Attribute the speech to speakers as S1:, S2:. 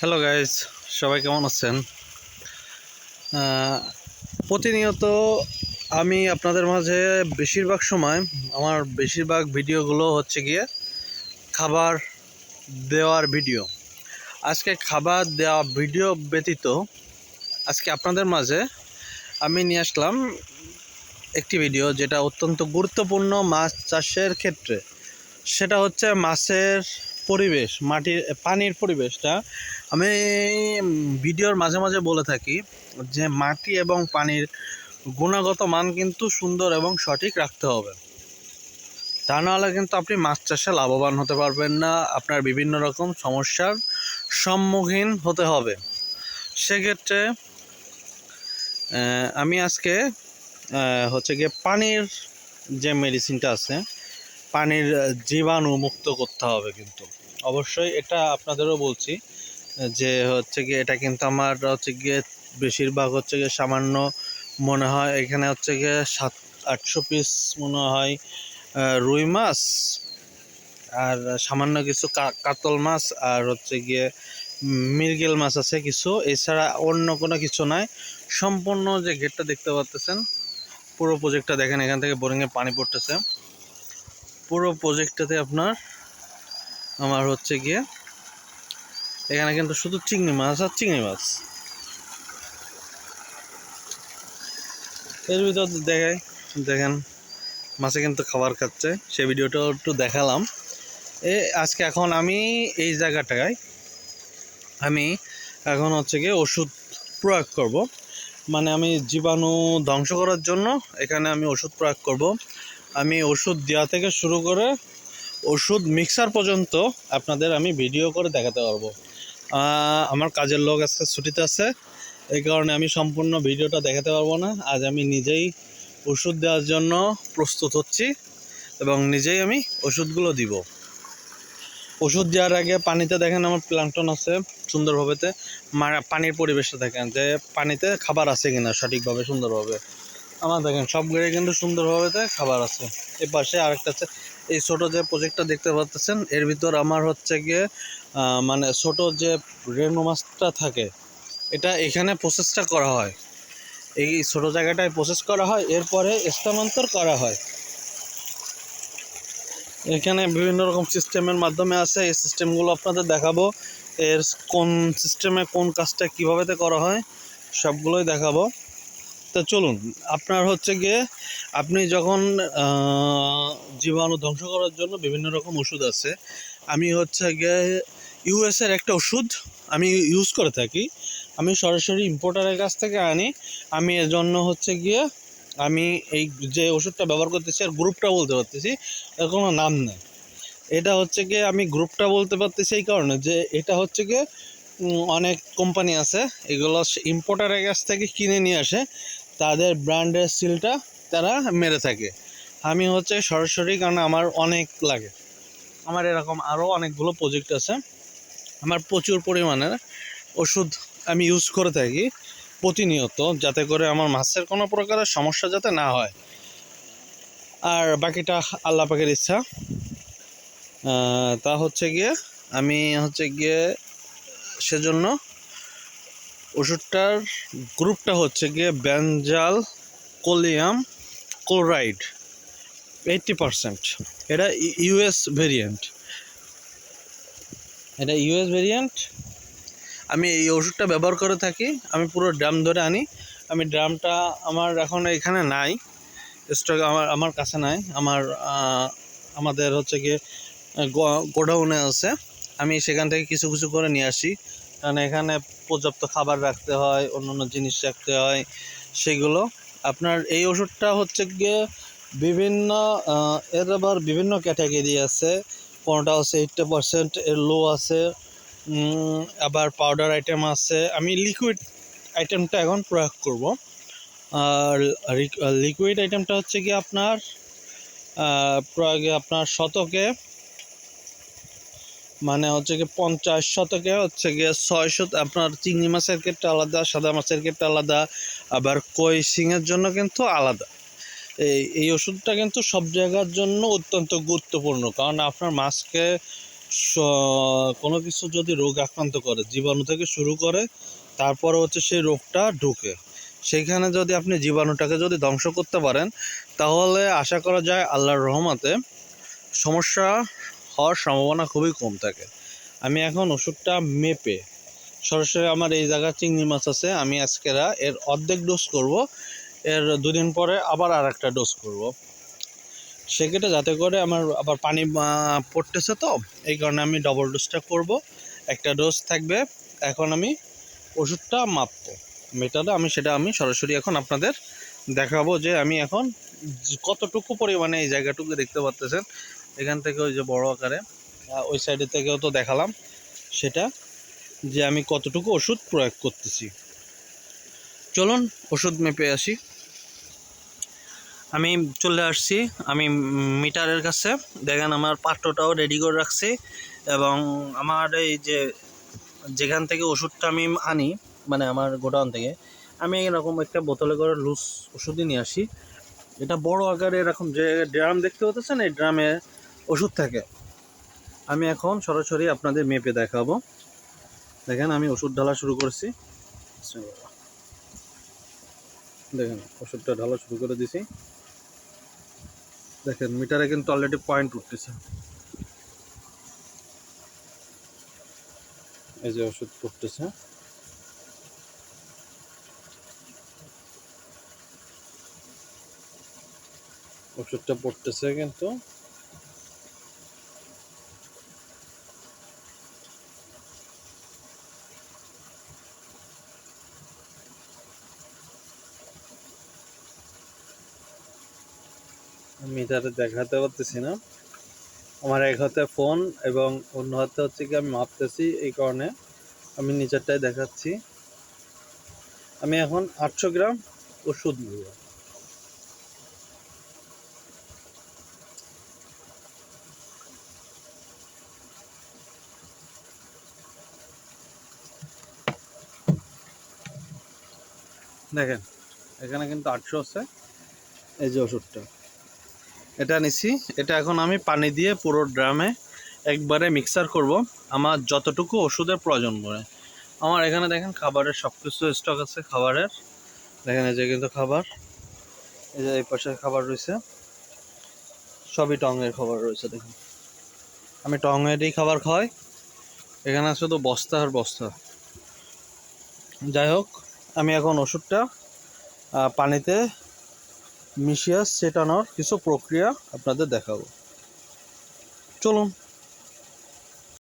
S1: Hello guys সবাই কেমন আছেন? প্রতিনিয়ত আমি আপনাদের মাঝে বেশিরভাগ সময় আমার বেশিরভাগ ভিডিওগুলো হচ্ছে গিয়ে খাবার দেওয়ার ভিডিও। আজকে খাবার দেওয়া ভিডিও ব্যতীত আজকে আপনাদের মাঝে আমি নিয়ে আসলাম একটি ভিডিও যেটা অত্যন্ত গুরুত্বপূর্ণ মাছ চাষের ক্ষেত্রে। সেটা হচ্ছে মাছের পরিবেশ, মাটির, পানির পরিবেশটা, আমি ভিডিওর মাঝে মাঝে বলে থাকি যে মাটি এবং পানির গুণগত মান কিন্তু সুন্দর এবং সঠিক রাখতে হবে। তা নাহলে কিন্তু আপনি মাছ চাষে লাভবান হতে পারবেন না, আপনার বিভিন্ন রকম সমস্যার সম্মুখীন হতে হবে। সেক্ষেত্রে আমি আজকে হচ্ছে গিয়ে পানির যে মেডিসিনটা আছে, পানির জীবাণু মুক্ত করতে হবে কিন্তু। অবশ্যই এটা আপনাদেরও বলছি যে হচ্ছে গিয়ে এটা কিন্তু আমার হচ্ছে গিয়ে বেশিরভাগ হচ্ছে গিয়ে সামান্য মনে হয় এখানে হচ্ছে গিয়ে সাত আটশো পিস মনে হয় রুই মাছ আর সামান্য কিছু কাতল মাছ আর হচ্ছে গিয়ে উম, মৃগেল মাছ আছে কিছু। এছাড়া অন্য কোনো কিছু নাই। সম্পূর্ণ যে গেটটা দেখতে পাচ্তেছেন পুরো প্রজেক্টটা দেখেন এখান থেকে বোরিংয়ে পানি পড়তেছে। পুরো প্রজেক্টটাতে আপনার আমার হচ্ছে গিয়ে এখানে কিন্তু শুধু চিংড়ি মাছ আর চিংড়ি মাছ। এর ভিতর দেখাই, দেখেন, মাছে কিন্তু খাবার খাচ্ছে। সেই ভিডিওটাও একটু দেখালাম। এ, আজকে এখন আমি এই জায়গাটায় আমি এখন হচ্ছে গিয়ে ওষুধ প্রয়োগ করব। মানে আমি জীবাণু ধ্বংস করার জন্য এখানে আমি ওষুধ প্রয়োগ করব। আমি ওষুধ দেওয়া থেকে শুরু করে ওষুধ মিক্সার পর্যন্ত আপনাদের আমি ভিডিও করে দেখাতে পারব। আমার কাজের লোক আজকে ছুটিতে আছে, এই কারণে আমি সম্পূর্ণ ভিডিওটা দেখাতে পারব না। আজ আমি নিজেই ওষুধ দেওয়ার জন্য প্রস্তুত হচ্ছি এবং নিজেই আমি ওষুধগুলো দিব। ওষুধ দেওয়ার আগে পানিতে দেখেন আমার প্লান্টন আছে সুন্দরভাবেতে। পানির পরিবেশটা দেখেন যে পানিতে খাবার আছে কিনা সঠিকভাবে, সুন্দরভাবে। আমার দেখেন সব গাড়ি কিন্তু সুন্দরভাবেতে খাবার আছে। এই পাশে আরেকটা আছে এই ছোট যে প্রজেক্টটা দেখতে পাচ্ছেন, এর ভিতর আমার হচ্ছে গিয়ে মানে ছোট যে রেনু মাছটা থাকে, এটা এখানে প্রসেসটা করা হয়। এই ছোট জায়গাটায় প্রসেস করা হয়, এরপরে স্থানান্তর করা হয়। এখানে বিভিন্ন রকম সিস্টেমের মাধ্যমে আছে, এই সিস্টেমগুলো আপনাদের দেখাবো। এর কোন সিস্টেমে কোন কাজটা কীভাবেতে করা হয়, সবগুলোই দেখাবো। তো চলুন, আপনার হচ্ছে গিয়ে আপনি যখন জীবাণু ধ্বংস করার জন্য বিভিন্ন রকম ওষুধ আছে, আমি হচ্ছে গিয়ে ইউএসের একটা ওষুধ আমি ইউজ করে থাকি। আমি সরাসরি ইম্পোর্টারের কাছ থেকে আনি। আমি এর জন্য হচ্ছে গিয়ে আমি এই যে ওষুধটা ব্যবহার করতেছি আর গ্রুপটা বলতে পারতেছি, এর কোনো নাম নেই। এটা হচ্ছে গিয়ে আমি গ্রুপটা বলতে পারতেছি এই কারণে যে এটা হচ্ছে গিয়ে অনেক কোম্পানি আছে, এগুলো ইম্পোর্টারের কাছ থেকে কিনে নিয়ে আসে। তাদের ব্র্যান্ডের সিলটা তারা মেরে থাকে। আমি হচ্ছে সরাসরি, কারণ আমার অনেক লাগে। আমার এরকম আরও অনেকগুলো প্রজেক্ট আছে। আমার প্রচুর পরিমাণে ওষুধ আমি ইউজ করে থাকি প্রতিনিয়ত, যাতে করে আমার মাছের কোনো প্রকারের সমস্যা যাতে না হয়। আর বাকিটা আল্লাহ পাকের ইচ্ছা। তা হচ্ছে গিয়ে আমি হচ্ছে গিয়ে সেজন্য ওষুধটার গ্রুপটা হচ্ছে গিয়ে benzalkonium chloride eighty percent. এটা ইউএস ভেরিয়েন্ট। এটা ইউএস ভেরিয়েন্ট। আমি এই ওষুধটা ব্যবহার করে থাকি। আমি পুরো ড্রাম ধরে আনি। আমি ড্রামটা আমার এখন এখানে নাই। স্টক আমার আমার কাছে নাই। আমার আমাদের হচ্ছে গিয়ে গোডাউনে আছে। আমি সেখান থেকে কিছু কিছু করে নিয়ে আসি। কারণ এখানে পর্যাপ্ত খাবার রাখতে হয় অন্য অন্য জিনিস রাখতে হয়, সেগুলো। আপনার এই ওষুধটা হচ্ছে গিয়ে বিভিন্ন এর আবার বিভিন্ন ক্যাটাগরি আছে। কোনোটা হচ্ছে এইটটি পার্সেন্ট এর লো আছে আবার পাউডার আইটেম আছে। আমি লিকুইড আইটেমটা এখন প্রয়োগ করব। আর লিকুইড আইটেমটা হচ্ছে কি আপনার প্রয়োগে আপনার শতকে মানে হচ্ছে কি পঞ্চাশ শতকে হচ্ছে গিয়ে ছয় শত আপনার চিংড়ি মাছের ক্ষেত্রে আলাদা, সাদা মাছের ক্ষেত্রে আলাদা, আবার কই শিঙের জন্য কিন্তু আলাদা। এই এই ওষুধটা কিন্তু সব জায়গার জন্য অত্যন্ত গুরুত্বপূর্ণ। কারণ আপনার মাছকে কোনো কিছু যদি রোগ আক্রান্ত করে, জীবাণু থেকে শুরু করে, তারপরে হচ্ছে সেই রোগটা ঢুকে। সেইখানে যদি আপনি জীবাণুটাকে যদি ধ্বংস করতে পারেন, তাহলে আশা করা যায় আল্লাহর রহমাতে সমস্যা হওয়ার সম্ভাবনা খুবই কম থাকে। আমি এখন ওষুধটা মেপে, সরাসরি আমার এই জায়গায় চিংড়ি মাছ আছে, আমি আজকেরা এর অর্ধেক ডোজ করব, এর দুদিন পরে আবার আর একটা ডোজ করব। সেক্ষেত্রে যাতে করে আমার আবার পানি পড়তেছে তো, এই কারণে আমি ডবল ডোজটা করব, একটা ডোজ থাকবে, এখন আমি ওষুধটা মাপবো। মেটালে আমি সেটা আমি সরাসরি এখন আপনাদের দেখাবো যে আমি এখন কতটুকু পরিমাণে এই জায়গাটুকু দেখতে পাচ্তেছেন এখান থেকে ওই যে বড় আকারে ওই সাইডে থেকেও তো দেখালাম সেটা, যে আমি কতটুকু ওষুধ প্রয়োগ করতেছি। চলুন, ওষুধ মেপে আসি। আমি চলে আসছি, আমি মিটারের কাছে। দেখেন, আমার পাত্রটাও রেডি করে রাখছি এবং আমার এই যে যেখান থেকে ওষুধটা আমি আনি মানে আমার গোডাউন থেকে, আমি এরকম একটা বোতলে করে লুজ ওষুধই নিয়ে আসি। এটা বড় আকারে এরকম যে ড্রাম দেখতে হতেছেন এই ড্রামে ওষুধ থাকে। আমি এখন সরাসরি আপনাদের মেপে দেখাবো। দেখেন, আমি ওষুধ ঢালা শুরু করছি। দেখেন, ওষুধটা ঢালা শুরু করে দিছি। দেখেন, মিটারে কিন্তু অলরেডি পয়েন্ট উঠতেছে। এই যে ওষুধ পড়তেছে ওষুধটা পড়তেছে কিন্তু। মিটারে দেখাতে পারতেছি না। আমার এক হাতে ফোন এবং অন্য হাতে হচ্ছে কি আমি মাপতেছি এই কারণে আমি নিচেরটাই দেখাচ্ছি। আমি এখন আটশো গ্রাম ওষুধ নিব। দেখেন, এখানে কিন্তু আটশো আছে। এই যে ওষুধটা। এটা নিছি। এটা এখন আমি পানি দিয়ে পুরো ড্রামে একবারে মিক্সার করব। আমার যতটুকু ওষুধের প্রয়োজন পড়ে আমার এখানে দেখেন খাবারের সব কিছু স্টক আছে খাবারের। দেখেন এই যে কিন্তু খাবার। এই যে এই পাশে খাবার রয়েছে। সবই টঙের খাবার রয়েছে, দেখুন। আমি টঙেরই খাবার খাওয়াই। এখানে শুধু বস্তা আর বস্তা। যাই হোক, আমি এখন ওষুধটা পানিতে মিশিয়ে সেটানোর কিছু প্রক্রিয়া আপনাদের দেখাবো। চলুন।